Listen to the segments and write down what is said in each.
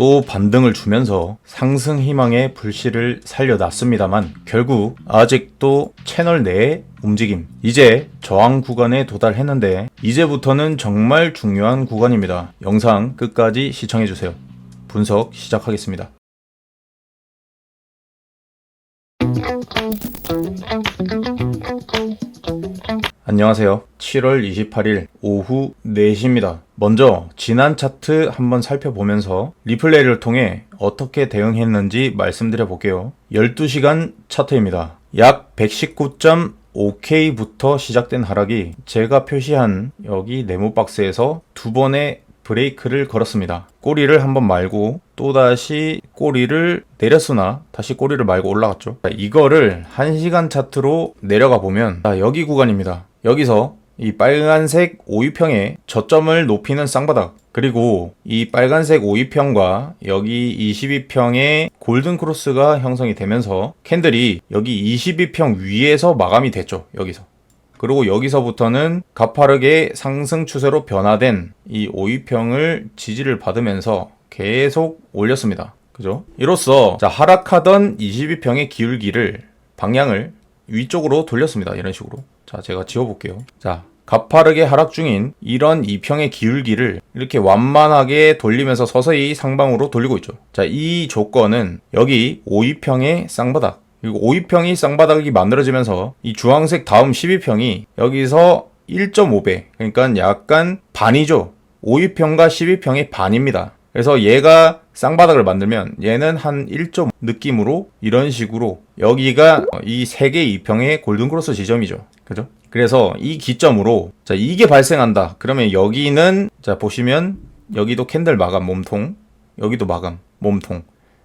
또 반등을 주면서 상승 희망의 불씨를 살려놨습니다만 결국 아직도 채널 내의 움직임 이제 저항 구간에 도달했는데 이제부터는 정말 중요한 구간입니다. 영상 끝까지 시청해주세요. 분석 시작하겠습니다. 안녕하세요. 7월 28일 오후 4시입니다. 먼저 지난 차트 한번 살펴보면서 리플레이를 통해 어떻게 대응했는지 말씀드려 볼게요. 12시간 차트입니다. 약 119.5K부터 시작된 하락이 제가 표시한 여기 네모 박스에서 두 번의 브레이크를 걸었습니다. 꼬리를 한번 말고 또다시 꼬리를 내렸으나 다시 꼬리를 말고 올라갔죠. 자, 이거를 1시간 차트로 내려가 보면 자, 여기 구간입니다. 여기서 이 빨간색 5위평의 저점을 높이는 쌍바닥 그리고 이 빨간색 5위평과 여기 22평의 골든 크로스가 형성이 되면서 캔들이 여기 22평 위에서 마감이 됐죠. 여기서. 그리고 여기서부터는 가파르게 상승 추세로 변화된 이 5위평을 지지를 받으면서 계속 올렸습니다. 그죠? 이로써 자, 하락하던 22평의 기울기를 방향을 위쪽으로 돌렸습니다. 이런 식으로. 자, 제가 지워볼게요. 자, 가파르게 하락 중인 이런 2평의 기울기를 이렇게 완만하게 돌리면서 서서히 상방으로 돌리고 있죠. 자, 이 조건은 여기 5위평의 쌍바닥 그리고 5위평이 쌍바닥이 만들어지면서 이 주황색 다음 12평이 여기서 1.5배 그러니까 약간 반이죠 5위평과 12평의 반입니다 그래서 얘가 쌍바닥을 만들면 얘는 한 1점 느낌으로 이런 식으로 여기가 이 3개 2평의 골든크로스 지점이죠 그죠? 그래서 이 기점으로 자 이게 발생한다 그러면 여기는 자 보시면 여기도 캔들 마감 몸통 여기도 마감 몸통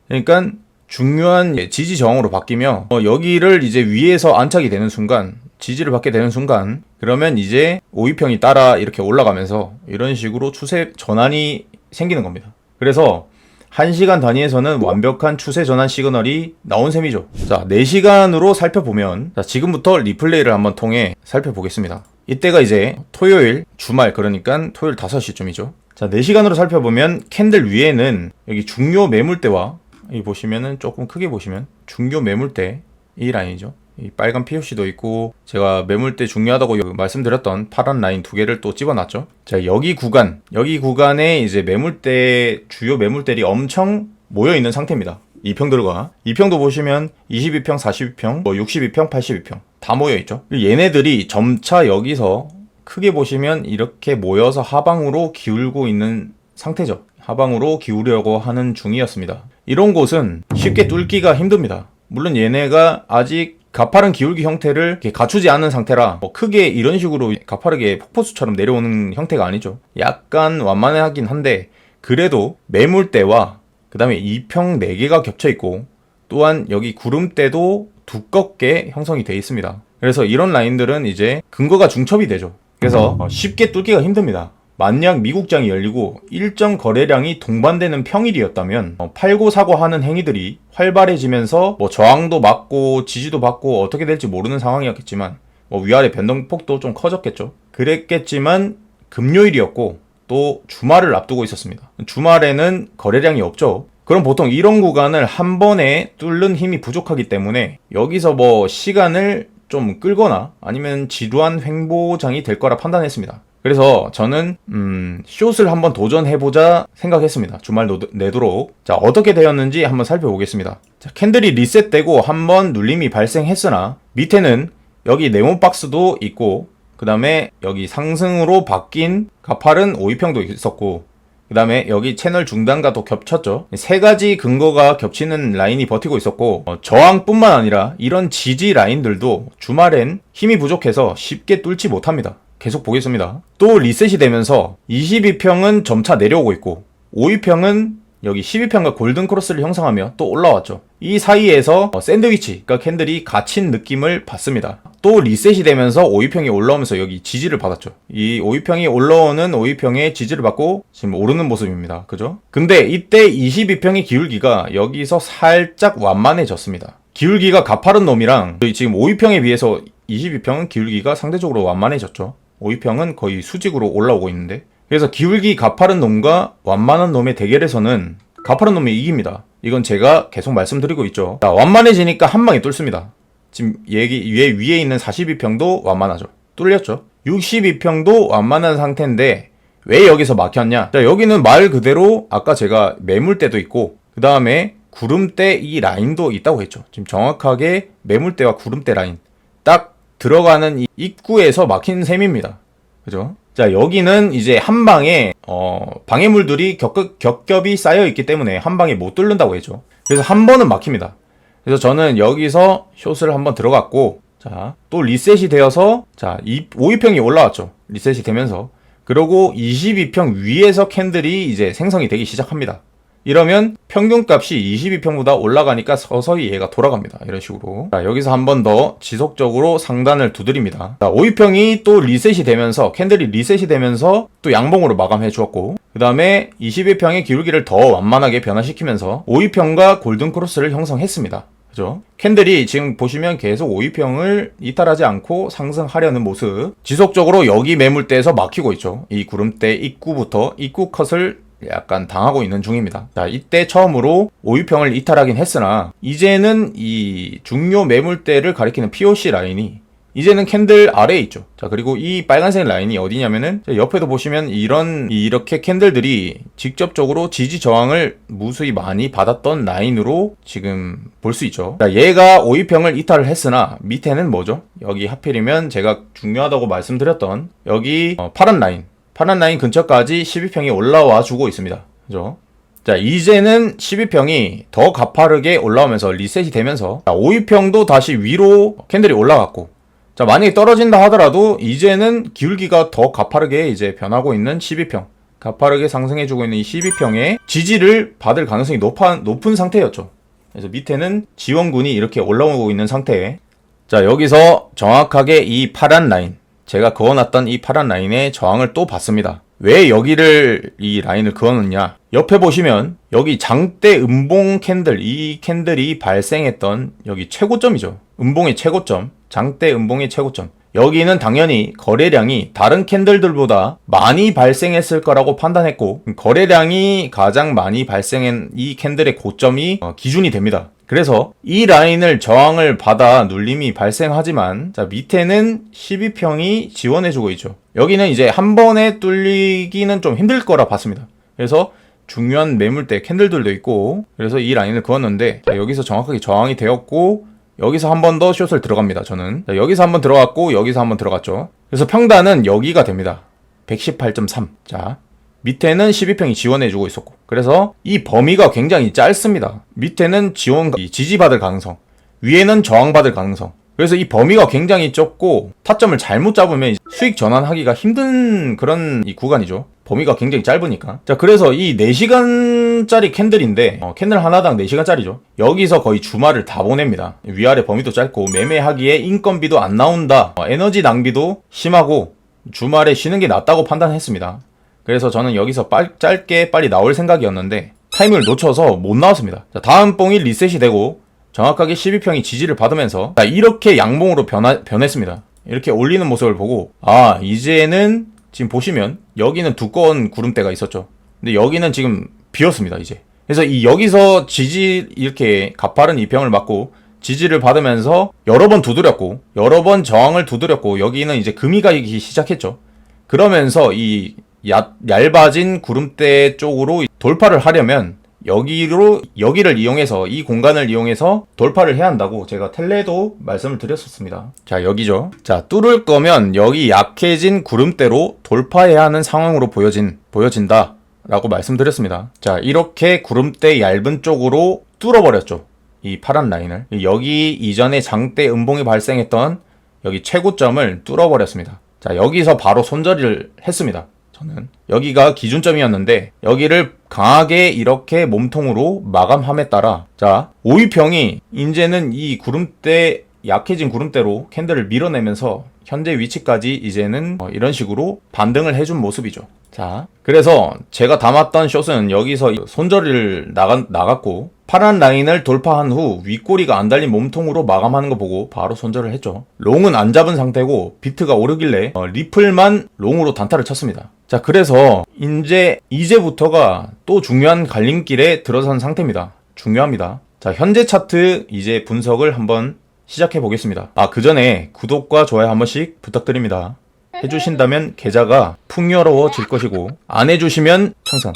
그러니까 중요한 지지 저항으로 바뀌며 어, 여기를 이제 위에서 안착이 되는 순간 지지를 받게 되는 순간 그러면 이제 5위평이 따라 이렇게 올라가면서 이런 식으로 추세 전환이 생기는 겁니다. 그래서 1시간 단위에서는 완벽한 추세 전환 시그널이 나온 셈이죠. 자, 4시간으로 살펴보면 자, 지금부터 리플레이를 한번 통해 살펴보겠습니다. 이때가 이제 토요일 주말 그러니까 토요일 5시쯤이죠. 자, 4시간으로 살펴보면 캔들 위에는 여기 중요 매물대와 이 보시면은 조금 크게 보시면 중요 매물대 이 라인이죠. 이 빨간 POC도 있고 제가 매물대 중요하다고 말씀드렸던 파란 라인 두 개를 또 집어놨죠. 자 여기 구간 여기 구간에 이제 매물대 주요 매물대리 엄청 모여 있는 상태입니다. 2평들과 2평도 보시면 22평, 42평, 뭐 62평, 82평 다 모여 있죠. 얘네들이 점차 여기서 크게 보시면 이렇게 모여서 하방으로 기울고 있는 상태죠. 하방으로 기울려고 하는 중이었습니다. 이런 곳은 쉽게 뚫기가 힘듭니다. 물론 얘네가 아직 가파른 기울기 형태를 갖추지 않은 상태라 뭐 크게 이런 식으로 가파르게 폭포수처럼 내려오는 형태가 아니죠. 약간 완만하긴 한데 그래도 매물대와 그 다음에 2평 4개가 겹쳐 있고 또한 여기 구름대도 두껍게 형성이 되어 있습니다. 그래서 이런 라인들은 이제 근거가 중첩이 되죠. 그래서 쉽게 뚫기가 힘듭니다. 만약 미국장이 열리고 일정 거래량이 동반되는 평일이었다면 어, 팔고 사고 하는 행위들이 활발해지면서 뭐 저항도 맞고 지지도 받고 어떻게 될지 모르는 상황이었겠지만 뭐 위아래 변동폭도 좀 커졌겠죠. 그랬겠지만 금요일이었고 또 주말을 앞두고 있었습니다. 주말에는 거래량이 없죠. 그럼 보통 이런 구간을 한 번에 뚫는 힘이 부족하기 때문에 여기서 뭐 시간을 좀 끌거나 아니면 지루한 횡보장이 될 거라 판단했습니다. 그래서 저는 음, 숏을 한번 도전해보자 생각했습니다. 주말 노, 내도록. 자 어떻게 되었는지 한번 살펴보겠습니다. 자, 캔들이 리셋되고 한번 눌림이 발생했으나 밑에는 여기 네모 박스도 있고 그 다음에 여기 상승으로 바뀐 가파른 5위평도 있었고 그 다음에 여기 채널 중단과도 겹쳤죠. 세 가지 근거가 겹치는 라인이 버티고 있었고 어, 저항뿐만 아니라 이런 지지 라인들도 주말엔 힘이 부족해서 쉽게 뚫지 못합니다. 계속 보겠습니다. 또 리셋이 되면서 22평은 점차 내려오고 있고 5위평은 여기 12평과 골든 크로스를 형성하며 또 올라왔죠. 이 사이에서 어, 샌드위치, 그러니까 캔들이 갇힌 느낌을 받습니다. 또 리셋이 되면서 5위평이 올라오면서 여기 지지를 받았죠. 이 5위평이 올라오는 5위평의 지지를 받고 지금 오르는 모습입니다. 그죠? 근데 이때 22평의 기울기가 여기서 살짝 완만해졌습니다. 기울기가 가파른 놈이랑 지금 5위평에 비해서 22평은 기울기가 상대적으로 완만해졌죠. 5위평은 거의 수직으로 올라오고 있는데 그래서 기울기 가파른 놈과 완만한 놈의 대결에서는 가파른 놈이 이깁니다. 이건 제가 계속 말씀드리고 있죠. 자, 완만해지니까 한 방에 뚫습니다. 지금 얘기 위에 위에 있는 42평도 완만하죠. 뚫렸죠. 62평도 완만한 상태인데 왜 여기서 막혔냐? 자, 여기는 말 그대로 아까 제가 매물대도 있고 그 다음에 구름대 이 라인도 있다고 했죠. 지금 정확하게 매물대와 구름대 라인 딱 들어가는 이 입구에서 막힌 셈입니다. 그죠? 자, 여기는 이제 한 방에, 어, 방해물들이 겹, 겹겹이 쌓여 있기 때문에 한 방에 못 뚫는다고 했죠. 그래서 한 번은 막힙니다. 그래서 저는 여기서 숏을 한번 들어갔고, 자, 또 리셋이 되어서, 자, 이, 5위평이 올라왔죠. 리셋이 되면서. 그리고 22평 위에서 캔들이 이제 생성이 되기 시작합니다. 이러면 평균값이 22평보다 올라가니까 서서히 얘가 돌아갑니다. 이런 식으로. 자, 여기서 한 번 더 지속적으로 상단을 두드립니다. 자, 5위평이 또 리셋이 되면서, 캔들이 리셋이 되면서 또 양봉으로 마감해 주었고, 그 다음에 21평의 기울기를 더 완만하게 변화시키면서 5위평과 골든크로스를 형성했습니다. 그죠? 캔들이 지금 보시면 계속 5위평을 이탈하지 않고 상승하려는 모습. 지속적으로 여기 매물대에서 막히고 있죠. 이 구름대 입구부터 입구 컷을 약간 당하고 있는 중입니다. 자, 이때 처음으로 5위평을 이탈하긴 했으나 이제는 이 중요 매물대를 가리키는 POC 라인이 이제는 캔들 아래에 있죠. 자, 그리고 이 빨간색 라인이 어디냐면은 옆에도 보시면 이런 이렇게 캔들들이 직접적으로 지지 저항을 무수히 많이 받았던 라인으로 지금 볼 수 있죠. 자, 얘가 5위평을 이탈을 했으나 밑에는 뭐죠? 여기 하필이면 제가 중요하다고 말씀드렸던 여기 어, 파란 라인 파란 라인 근처까지 12평이 올라와 주고 있습니다. 그죠? 자, 이제는 12평이 더 가파르게 올라오면서 리셋이 되면서 자, 5위평도 다시 위로 캔들이 올라갔고 자, 만약에 떨어진다 하더라도 이제는 기울기가 더 가파르게 이제 변하고 있는 12평 가파르게 상승해주고 있는 이 12평의 지지를 받을 가능성이 높아, 높은 상태였죠. 그래서 밑에는 지원군이 이렇게 올라오고 있는 상태에 자, 여기서 정확하게 이 파란 라인 제가 그어놨던 이 파란 라인의 저항을 또 봤습니다. 왜 여기를 이 라인을 그어놓냐? 옆에 보시면 여기 장대 음봉 캔들 이 캔들이 발생했던 여기 최고점이죠. 음봉의 최고점, 장대 음봉의 최고점. 여기는 당연히 거래량이 다른 캔들들보다 많이 발생했을 거라고 판단했고 거래량이 가장 많이 발생한 이 캔들의 고점이 어, 기준이 됩니다. 그래서 이 라인을 저항을 받아 눌림이 발생하지만 자 밑에는 12평이 지원해주고 있죠. 여기는 이제 한 번에 뚫리기는 좀 힘들 거라 봤습니다. 그래서 중요한 매물대 캔들들도 있고 그래서 이 라인을 그었는데 자, 여기서 정확하게 저항이 되었고 여기서 한 번 더 숏을 들어갑니다. 저는 자, 여기서 한 번 들어갔고 여기서 한 번 들어갔죠. 그래서 평단은 여기가 됩니다. 118.3. 자 밑에는 12평이 지원해주고 있었고 그래서 이 범위가 굉장히 짧습니다. 밑에는 지원 지지받을 가능성, 위에는 저항받을 가능성. 그래서 이 범위가 굉장히 좁고 타점을 잘못 잡으면 수익 전환하기가 힘든 그런 이 구간이죠. 범위가 굉장히 짧으니까. 자, 그래서 이 4시간짜리 캔들인데, 어, 캔들 하나당 4시간짜리죠. 여기서 거의 주말을 다 보냅니다. 위아래 범위도 짧고, 매매하기에 인건비도 안 나온다. 어, 에너지 낭비도 심하고, 주말에 쉬는 게 낫다고 판단했습니다. 그래서 저는 여기서 빨, 짧게 빨리 나올 생각이었는데 타이밍을 놓쳐서 못 나왔습니다. 자, 다음 뽕이 리셋이 되고 정확하게 12평이 지지를 받으면서 자, 이렇게 양봉으로 변하, 변했습니다. 이렇게 올리는 모습을 보고 아 이제는 지금 보시면 여기는 두꺼운 구름대가 있었죠. 근데 여기는 지금 비었습니다 이제. 그래서 이 여기서 지지 이렇게 가파른 이평을 맞고 지지를 받으면서 여러 번 두드렸고 여러 번 저항을 두드렸고 여기는 이제 금이 가기 시작했죠. 그러면서 이 야, 얇아진 구름대 쪽으로 돌파를 하려면 여기로 여기를 이용해서 이 공간을 이용해서 돌파를 해야 한다고 제가 텔레도 말씀을 드렸었습니다. 자 여기죠. 자 뚫을 거면 여기 약해진 구름대로 돌파해야 하는 상황으로 보여진 보여진다 라고 말씀드렸습니다. 자 이렇게 구름대 얇은 쪽으로 뚫어버렸죠. 이 파란 라인을 여기 이전에 장대 음봉이 발생했던 여기 최고점을 뚫어버렸습니다. 자 여기서 바로 손절을 했습니다. 저는 여기가 기준점이었는데 여기를 강하게 이렇게 몸통으로 마감함에 따라 자 오이평이 이제는 이 구름대 약해진 구름대로 캔들을 밀어내면서 현재 위치까지 이제는 어, 이런 식으로 반등을 해준 모습이죠. 자, 그래서 제가 담았던 숏은 여기서 손절을 나가, 나갔고 파란 라인을 돌파한 후 윗꼬리가 안 달린 몸통으로 마감하는 거 보고 바로 손절을 했죠. 롱은 안 잡은 상태고 비트가 오르길래 어, 리플만 롱으로 단타를 쳤습니다. 자, 그래서 이제 이제부터가 또 중요한 갈림길에 들어선 상태입니다. 중요합니다. 자, 현재 차트 이제 분석을 한번 시작해 보겠습니다. 아, 그 전에 구독과 좋아요 한 번씩 부탁드립니다. 해주신다면 계좌가 풍요로워질 것이고, 안 해주시면 청산.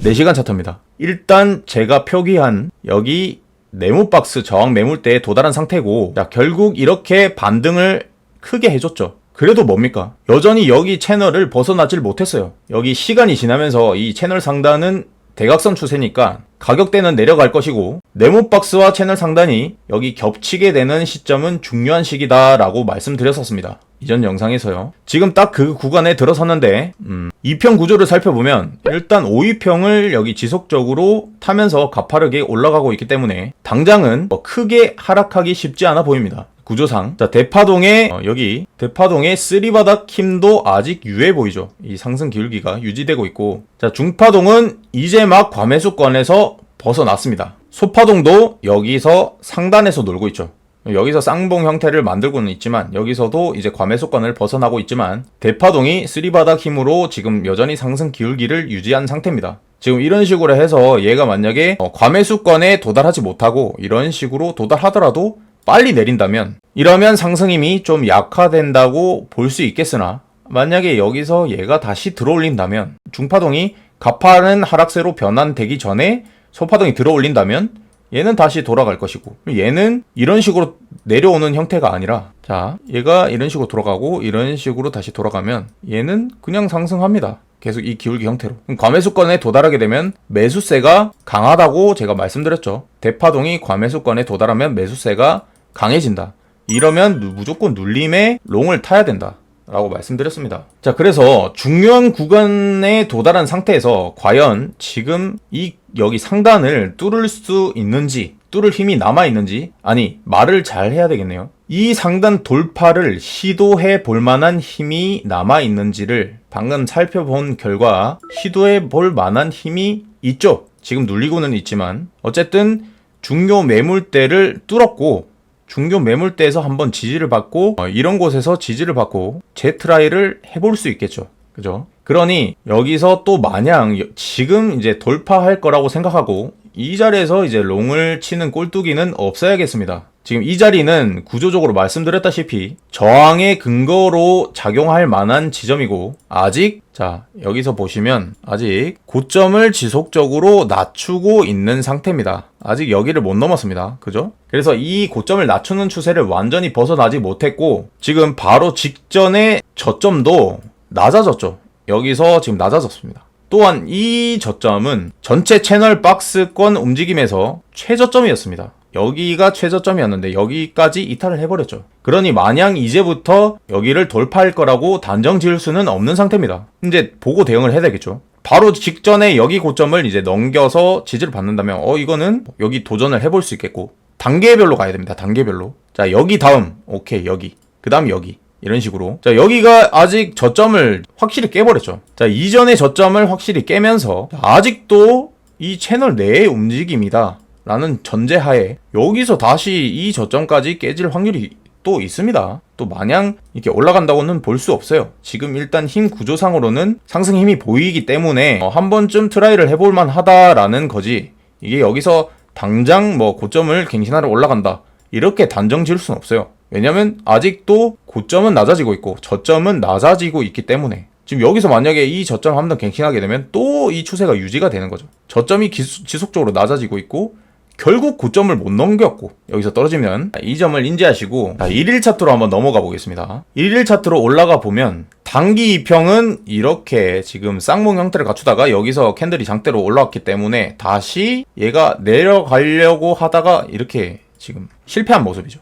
4시간 차트입니다. 일단 제가 표기한 여기 네모박스 저항 매물대에 도달한 상태고, 자, 결국 이렇게 반등을 크게 해줬죠. 그래도 뭡니까? 여전히 여기 채널을 벗어나질 못했어요. 여기 시간이 지나면서 이 채널 상단은 대각선 추세니까 가격대는 내려갈 것이고 네모박스와 채널 상단이 여기 겹치게 되는 시점은 중요한 시기다 라고 말씀드렸었습니다. 이전 영상에서요. 지금 딱 그 구간에 들어섰는데 음, 2평 구조를 살펴보면 일단 5위평을 여기 지속적으로 타면서 가파르게 올라가고 있기 때문에 당장은 뭐 크게 하락하기 쉽지 않아 보입니다. 구조상. 자 대파동의 어, 여기 대파동의 쓰리바닥 힘도 아직 유해 보이죠. 이 상승 기울기가 유지되고 있고. 자 중파동은 이제 막 과매수권에서 벗어났습니다. 소파동도 여기서 상단에서 놀고 있죠. 여기서 쌍봉 형태를 만들고는 있지만 여기서도 이제 과매수권을 벗어나고 있지만 대파동이 쓰리바닥 힘으로 지금 여전히 상승 기울기를 유지한 상태입니다. 지금 이런 식으로 해서 얘가 만약에 어, 과매수권에 도달하지 못하고 이런 식으로 도달하더라도 빨리 내린다면 이러면 상승힘이 좀 약화된다고 볼 수 있겠으나 만약에 여기서 얘가 다시 들어올린다면 중파동이 가파른 하락세로 변환되기 전에 소파동이 들어올린다면 얘는 다시 돌아갈 것이고 얘는 이런 식으로 내려오는 형태가 아니라 자 얘가 이런 식으로 돌아가고 이런 식으로 다시 돌아가면 얘는 그냥 상승합니다. 계속 이 기울기 형태로. 과매수권에 도달하게 되면 매수세가 강하다고 제가 말씀드렸죠. 대파동이 과매수권에 도달하면 매수세가 강해진다. 이러면 누- 무조건 눌림에 롱을 타야 된다. 라고 말씀드렸습니다. 자, 그래서 중요한 구간에 도달한 상태에서 과연 지금 이 여기 상단을 뚫을 수 있는지, 뚫을 힘이 남아 있는지, 아니, 말을 잘 해야 되겠네요. 이 상단 돌파를 시도해 볼 만한 힘이 남아 있는지를 방금 살펴본 결과 시도해 볼 만한 힘이 있죠. 지금 눌리고는 있지만 어쨌든 중요 매물대를 뚫었고 중교 매물대에서 한번 지지를 받고 어, 이런 곳에서 지지를 받고 재트라이를 해볼 수 있겠죠. 그죠? 그러니 여기서 또 마냥 여- 지금 이제 돌파할 거라고 생각하고 이 자리에서 이제 롱을 치는 꼴뚜기는 없어야겠습니다. 지금 이 자리는 구조적으로 말씀드렸다시피 저항의 근거로 작용할 만한 지점이고 아직 자 여기서 보시면 아직 고점을 지속적으로 낮추고 있는 상태입니다. 아직 여기를 못 넘었습니다. 그죠? 그래서 이 고점을 낮추는 추세를 완전히 벗어나지 못했고 지금 바로 직전에 저점도 낮아졌죠. 여기서 지금 낮아졌습니다. 또한 이 저점은 전체 채널 박스권 움직임에서 최저점이었습니다. 여기가 최저점이었는데 여기까지 이탈을 해버렸죠. 그러니 마냥 이제부터 여기를 돌파할 거라고 단정 지을 수는 없는 상태입니다. 이제 보고 대응을 해야 되겠죠. 바로 직전에 여기 고점을 이제 넘겨서 지지를 받는다면 어 이거는 여기 도전을 해볼 수 있겠고 단계별로 가야 됩니다. 단계별로. 자 여기 다음 오케이 여기 그 다음 여기 이런 식으로 자 여기가 아직 저점을 확실히 깨버렸죠 자 이전의 저점을 확실히 깨면서 자, 아직도 이 채널 내의 움직임이다 라는 전제하에 여기서 다시 이 저점까지 깨질 확률이 또 있습니다. 또 마냥 이렇게 올라간다고는 볼 수 없어요. 지금 일단 힘 구조상으로는 상승 힘이 보이기 때문에 어, 한 번쯤 트라이를 해볼 만하다라는 거지. 이게 여기서 당장 뭐 고점을 갱신하러 올라간다. 이렇게 단정 지을 수는 없어요. 왜냐면 아직도 고점은 낮아지고 있고 저점은 낮아지고 있기 때문에 지금 여기서 만약에 이 저점 한번 갱신하게 되면 또 이 추세가 유지가 되는 거죠. 저점이 기수- 지속적으로 낮아지고 있고 결국 고점을 못 넘겼고 여기서 떨어지면 이 점을 인지하시고 자, 1일 차트로 한번 넘어가 보겠습니다. 1일 차트로 올라가 보면 단기 이평은 이렇게 지금 쌍봉 형태를 갖추다가 여기서 캔들이 장대로 올라왔기 때문에 다시 얘가 내려가려고 하다가 이렇게 지금 실패한 모습이죠.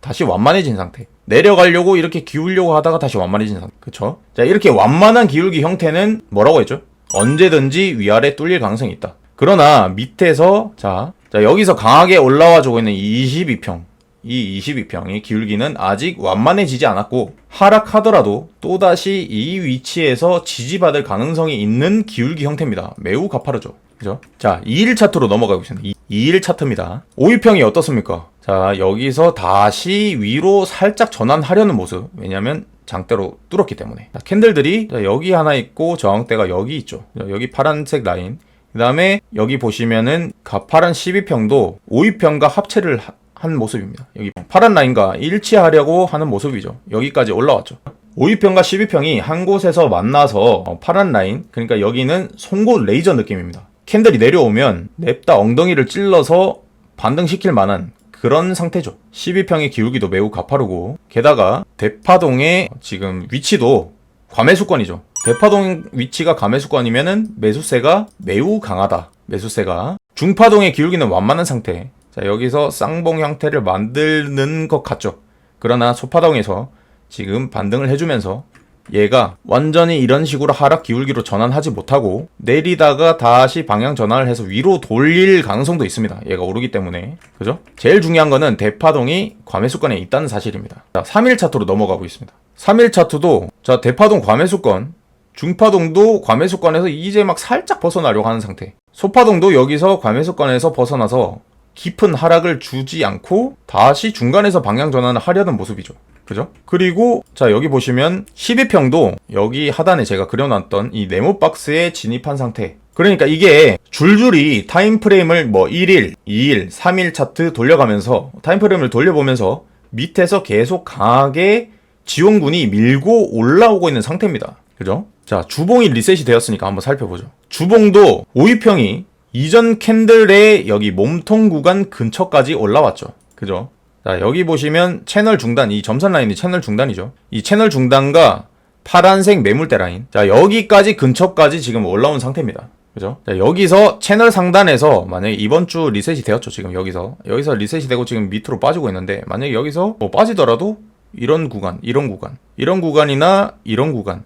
다시 완만해진 상태. 내려가려고 이렇게 기울려고 하다가 다시 완만해진 상태. 그쵸? 자, 이렇게 완만한 기울기 형태는 뭐라고 했죠? 언제든지 위아래 뚫릴 가능성이 있다. 그러나 밑에서 자, 자 여기서 강하게 올라와 주고 있는 22평. 이 22평의 기울기는 아직 완만해지지 않았고 하락하더라도 또다시 이 위치에서 지지받을 가능성이 있는 기울기 형태입니다. 매우 가파르죠. 그죠? 자, 2일 차트로 넘어가겠습니다. 2일 차트입니다. 5위평이 어떻습니까? 자, 여기서 다시 위로 살짝 전환하려는 모습. 왜냐면 장대로 뚫었기 때문에 자, 캔들들이 자, 여기 하나 있고 저항대가 여기 있죠 자, 여기 파란색 라인 그 다음에 여기 보시면은 가파른 12평도 5위평과 합체를 하- 한 모습입니다 여기 파란 라인과 일치하려고 하는 모습이죠 여기까지 올라왔죠 5위평과 12평이 한 곳에서 만나서 어, 파란 라인 그러니까 여기는 송곳 레이저 느낌입니다 캔들이 내려오면 냅다 엉덩이를 찔러서 반등시킬 만한 그런 상태죠. 12평의 기울기도 매우 가파르고 게다가 대파동의 지금 위치도 과매수권이죠. 대파동 위치가 과매수권이면은 매수세가 매우 강하다. 매수세가 중파동의 기울기는 완만한 상태. 자 여기서 쌍봉 형태를 만드는 것 같죠. 그러나 소파동에서 지금 반등을 해주면서 얘가 완전히 이런 식으로 하락 기울기로 전환하지 못하고 내리다가 다시 방향 전환을 해서 위로 돌릴 가능성도 있습니다. 얘가 오르기 때문에. 그죠? 제일 중요한 거는 대파동이 과매수권에 있다는 사실입니다. 자, 3일 차트로 넘어가고 있습니다. 3일 차트도 자, 대파동 과매수권, 중파동도 과매수권에서 이제 막 살짝 벗어나려고 하는 상태. 소파동도 여기서 과매수권에서 벗어나서 깊은 하락을 주지 않고 다시 중간에서 방향 전환을 하려는 모습이죠. 그죠? 그리고 자 여기 보시면 12평도 여기 하단에 제가 그려놨던 이 네모 박스에 진입한 상태. 그러니까 이게 줄줄이 타임프레임을 뭐 1일, 2일, 3일 차트 돌려가면서 타임프레임을 돌려보면서 밑에서 계속 강하게 지원군이 밀고 올라오고 있는 상태입니다. 그죠? 자, 주봉이 리셋이 되었으니까 한번 살펴보죠. 주봉도 5위평이 이전 캔들의 여기 몸통 구간 근처까지 올라왔죠. 그죠? 자, 여기 보시면 채널 중단, 이 점선 라인이 채널 중단이죠. 이 채널 중단과 파란색 매물대 라인. 자, 여기까지 근처까지 지금 올라온 상태입니다. 그죠? 자, 여기서 채널 상단에서 만약에 이번 주 리셋이 되었죠. 지금 여기서. 여기서 리셋이 되고 지금 밑으로 빠지고 있는데 만약에 여기서 뭐 빠지더라도 이런 구간, 이런 구간, 이런 구간이나 이런 구간.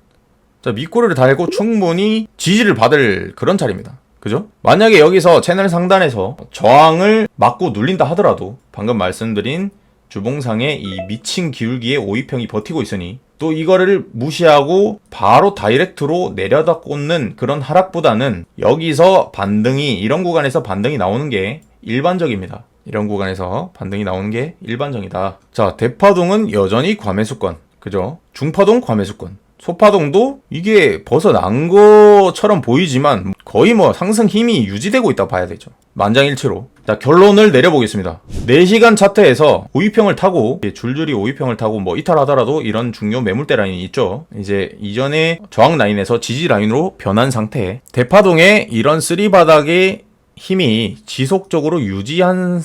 자, 밑꼬리를 달고 충분히 지지를 받을 그런 자리입니다. 그죠? 만약에 여기서 채널 상단에서 저항을 맞고 눌린다 하더라도 방금 말씀드린 주봉상의 이 미친 기울기에 5위평이 버티고 있으니 또 이거를 무시하고 바로 다이렉트로 내려다 꽂는 그런 하락보다는 여기서 반등이 이런 구간에서 반등이 나오는 게 일반적입니다. 이런 구간에서 반등이 나오는 게 일반적이다. 자, 대파동은 여전히 과매수권. 그죠? 중파동 과매수권. 소파동도 이게 벗어난 것처럼 보이지만 거의 뭐 상승 힘이 유지되고 있다고 봐야 되죠. 만장일치로. 자, 결론을 내려보겠습니다. 4시간 차트에서 5위평을 타고 줄줄이 5위평을 타고 뭐 이탈하더라도 이런 중요 매물대 라인이 있죠. 이제 이전에 저항 라인에서 지지 라인으로 변한 상태. 대파동의 이런 쓰리 바닥의 힘이 지속적으로 유지하는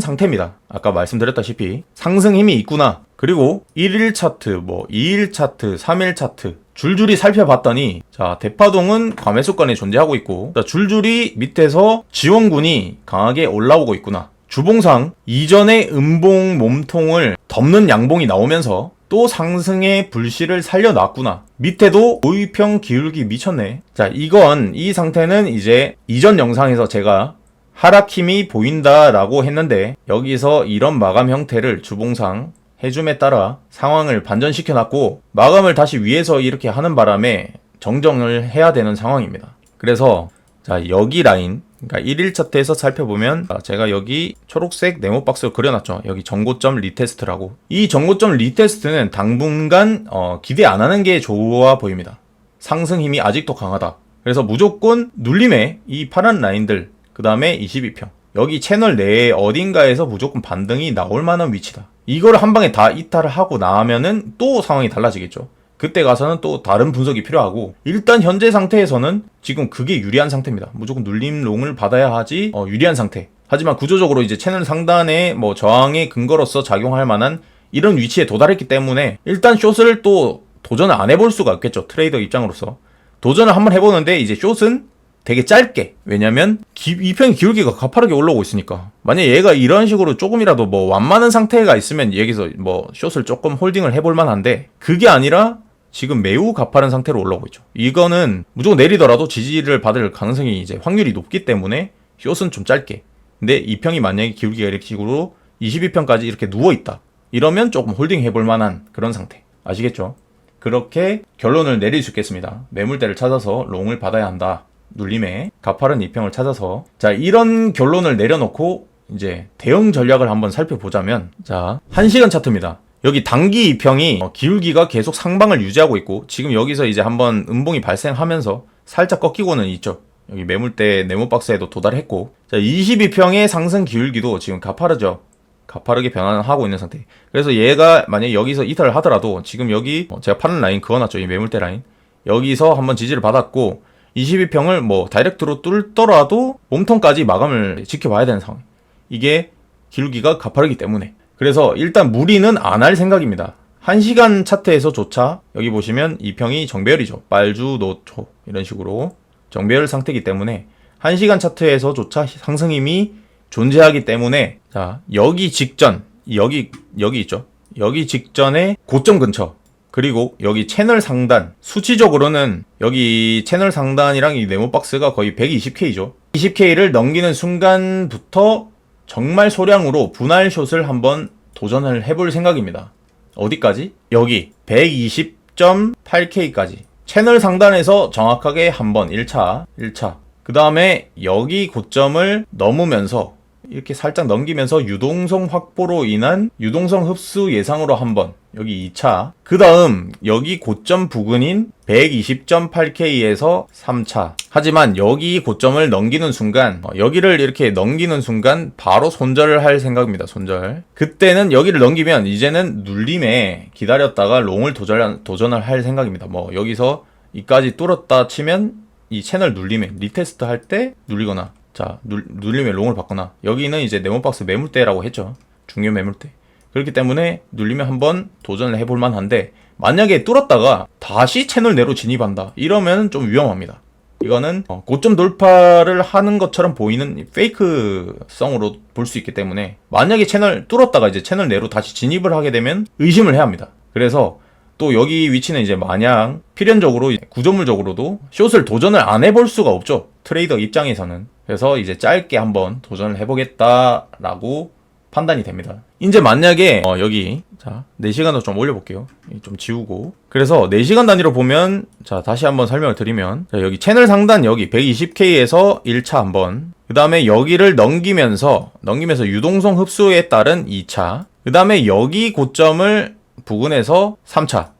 상태입니다. 아까 말씀드렸다시피 상승 힘이 있구나. 그리고 1일 차트, 뭐 2일 차트, 3일 차트 줄줄이 살펴봤더니 자 대파동은 과매수권에 존재하고 있고 자, 줄줄이 밑에서 지원군이 강하게 올라오고 있구나. 주봉상 이전의 음봉 몸통을 덮는 양봉이 나오면서 또 상승의 불씨를 살려놨구나. 밑에도 오이평 기울기 미쳤네. 자, 이건 이 상태는 이제 이전 영상에서 제가 하락 힘이 보인다라고 했는데 여기서 이런 마감 형태를 주봉상 해줌에 따라 상황을 반전시켜 놨고 마감을 다시 위에서 이렇게 하는 바람에 정정을 해야 되는 상황입니다. 그래서 자, 여기 라인 그러니까 1일 차트에서 살펴보면 자, 제가 여기 초록색 네모 박스로 그려놨죠. 여기 정고점 리테스트라고. 이 정고점 리테스트는 당분간 어, 기대 안 하는 게 좋아 보입니다. 상승 힘이 아직도 강하다. 그래서 무조건 눌림에 이 파란 라인들 그 다음에 22평 여기 채널 내에 어딘가에서 무조건 반등이 나올 만한 위치다. 이걸 한 방에 다 이탈을 하고 나면은 또 상황이 달라지겠죠. 그때 가서는 또 다른 분석이 필요하고 일단 현재 상태에서는 지금 그게 유리한 상태입니다. 무조건 눌림 롱을 받아야 하지 어, 유리한 상태. 하지만 구조적으로 이제 채널 상단에 뭐 저항의 근거로서 작용할 만한 이런 위치에 도달했기 때문에 일단 숏을 또 도전을 안 해볼 수가 없겠죠. 트레이더 입장으로서 도전을 한번 해보는데 이제 숏은 되게 짧게. 왜냐면 기, 이 편의 기울기가 가파르게 올라오고 있으니까. 만약 얘가 이런 식으로 조금이라도 뭐 완만한 상태가 있으면 여기서 뭐 숏을 조금 홀딩을 해볼 만한데 그게 아니라 지금 매우 가파른 상태로 올라오고 있죠. 이거는 무조건 내리더라도 지지를 받을 가능성이 이제 확률이 높기 때문에 숏은 좀 짧게. 근데 이 평이 만약에 기울기가 이렇게 식으로 22평까지 이렇게 누워 있다. 이러면 조금 홀딩 해볼 만한 그런 상태. 아시겠죠? 그렇게 결론을 내릴 수 있겠습니다. 매물대를 찾아서 롱을 받아야 한다 눌림에 가파른 이평을 찾아서 자 이런 결론을 내려놓고 이제 대응 전략을 한번 살펴보자면 자 1시간 차트입니다 여기 단기 2평이 어, 기울기가 계속 상방을 유지하고 있고 지금 여기서 이제 한번 음봉이 발생하면서 살짝 꺾이고는 있죠. 여기 매물대 네모박스에도 도달했고 자 22평의 상승 기울기도 지금 가파르죠. 가파르게 변화하고 있는 상태. 그래서 얘가 만약에 여기서 이탈을 하더라도 지금 여기 어, 제가 파는 라인 그어놨죠. 이 매물대 라인. 여기서 한번 지지를 받았고 22평을 뭐 다이렉트로 뚫더라도 몸통까지 마감을 지켜봐야 되는 상황. 이게 기울기가 가파르기 때문에. 그래서 일단 무리는 안 할 생각입니다. 1시간 차트에서조차 여기 보시면 이 평이 정배열이죠. 빨주, 노초 이런 식으로 정배열 상태이기 때문에 1시간 차트에서조차 상승 힘이 존재하기 때문에 자, 여기 직전 여기 여기 있죠. 여기 직전에 고점 근처 그리고 여기 채널 상단 수치적으로는 여기 채널 상단이랑 이 네모 박스가 거의 120K죠. 20K를 넘기는 순간부터 정말 소량으로 분할 숏을 한번 도전을 해볼 생각입니다. 어디까지? 여기 120.8K까지 채널 상단에서 정확하게 한번 1차 1차 그 다음에 여기 고점을 넘으면서 이렇게 살짝 넘기면서 유동성 확보로 인한 유동성 흡수 예상으로 한번 여기 2차. 그 다음 여기 고점 부근인 120.8K에서 3차. 하지만 여기 고점을 넘기는 순간 어, 여기를 이렇게 넘기는 순간 바로 손절을 할 생각입니다 손절. 그때는 여기를 넘기면 이제는 눌림에 기다렸다가 롱을 도전, 도전을 할 생각입니다. 뭐 여기서 이까지 뚫었다 치면 이 채널 눌림에 리테스트 할 때 눌리거나 자, 눌, 눌림에 롱을 받거나 여기는 이제 네모박스 매물대라고 했죠. 중요 매물대. 그렇기 때문에 눌리면 한번 도전을 해볼 만한데 만약에 뚫었다가 다시 채널 내로 진입한다. 이러면 좀 위험합니다. 이거는 어, 고점 돌파를 하는 것처럼 보이는 페이크성으로 볼 수 있기 때문에 만약에 채널 뚫었다가 이제 채널 내로 다시 진입을 하게 되면 의심을 해야 합니다. 그래서 또 여기 위치는 이제 마냥 필연적으로 구조물적으로도 숏을 도전을 안 해볼 수가 없죠. 트레이더 입장에서는. 그래서 이제 짧게 한번 도전을 해보겠다라고 판단이 됩니다. 이제 만약에 어 여기 자 4시간도 좀 올려볼게요. 좀 지우고 그래서 4시간 단위로 보면 자 다시 한번 설명을 드리면 자, 여기 채널 상단 여기 120K에서 1차 한번 그 다음에 여기를 넘기면서 넘기면서 유동성 흡수에 따른 2차 그 다음에 여기 고점을 부근에서 3차.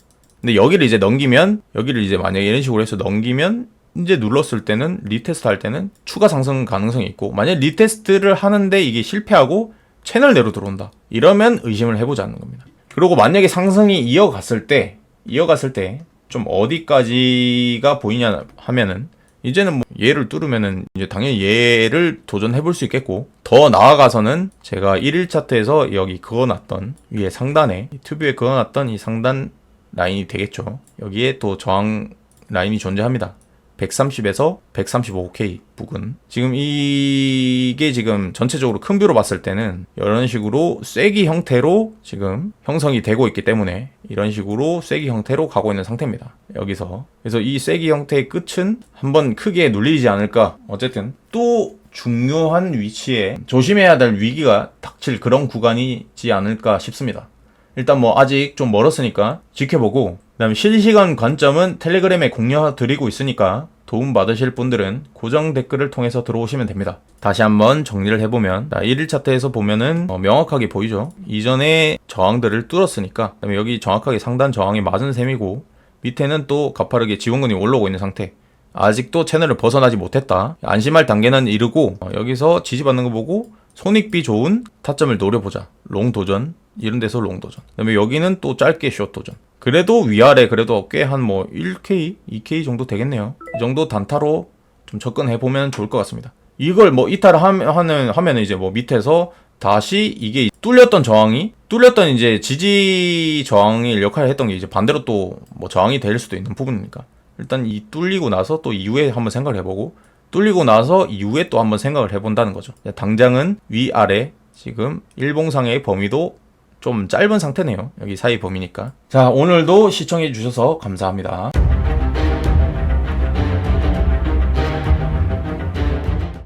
근데 여기를 이제 넘기면 여기를 이제 만약에 이런 식으로 해서 넘기면 이제 눌렀을 때는 리테스트 할 때는 추가 상승 가능성이 있고 만약 리테스트를 하는데 이게 실패하고 채널 내로 들어온다. 이러면 의심을 해보자는 겁니다. 그리고 만약에 상승이 이어갔을 때 이어갔을 때 좀 어디까지가 보이냐 하면은 이제는 뭐 얘를 뚫으면은 이제 당연히 얘를 도전해 볼 수 있겠고 더 나아가서는 제가 1일 차트에서 여기 그어놨던 위에 상단에 튜브에 그어놨던 이 상단 라인이 되겠죠. 여기에 또 저항 라인이 존재합니다 130에서 135K 부근. 지금 이게 지금 전체적으로 큰 뷰로 봤을 때는 이런 식으로 쐐기 형태로 지금 형성이 되고 있기 때문에 이런 식으로 쐐기 형태로 가고 있는 상태입니다. 여기서. 그래서 이 쐐기 형태의 끝은 한번 크게 눌리지 않을까. 어쨌든 또 중요한 위치에 조심해야 될 위기가 닥칠 그런 구간이지 않을까 싶습니다. 일단 뭐 아직 좀 멀었으니까 지켜보고 그다음에 실시간 관점은 텔레그램에 공유 드리고 있으니까 도움 받으실 분들은 고정 댓글을 통해서 들어오시면 됩니다. 다시 한번 정리를 해보면 1일 차트에서 보면은 어, 명확하게 보이죠. 이전에 저항들을 뚫었으니까 그다음에 여기 정확하게 상단 저항이 맞은 셈이고 밑에는 또 가파르게 지원근이 올라오고 있는 상태. 아직도 채널을 벗어나지 못했다. 안심할 단계는 이르고 어, 여기서 지지받는 거 보고 손익비 좋은 타점을 노려보자. 롱 도전 이런 데서 롱 도전. 그다음에 여기는 또 짧게 숏 도전. 그래도 위아래 그래도 꽤 한 뭐 1K, 2K 정도 되겠네요. 이 정도 단타로 좀 접근해 보면 좋을 것 같습니다. 이걸 뭐 이탈을 하면 하면 이제 뭐 밑에서 다시 이게 뚫렸던 저항이 뚫렸던 이제 지지 저항의 역할을 했던 게 이제 반대로 또 뭐 저항이 될 수도 있는 부분이니까 일단 이 뚫리고 나서 또 이후에 한번 생각을 해보고 뚫리고 나서 이후에 또 한번 생각을 해본다는 거죠. 당장은 위아래 지금 일봉상의 범위도 좀 짧은 상태네요. 여기 사이 범위니까. 자, 오늘도 시청해 주셔서 감사합니다.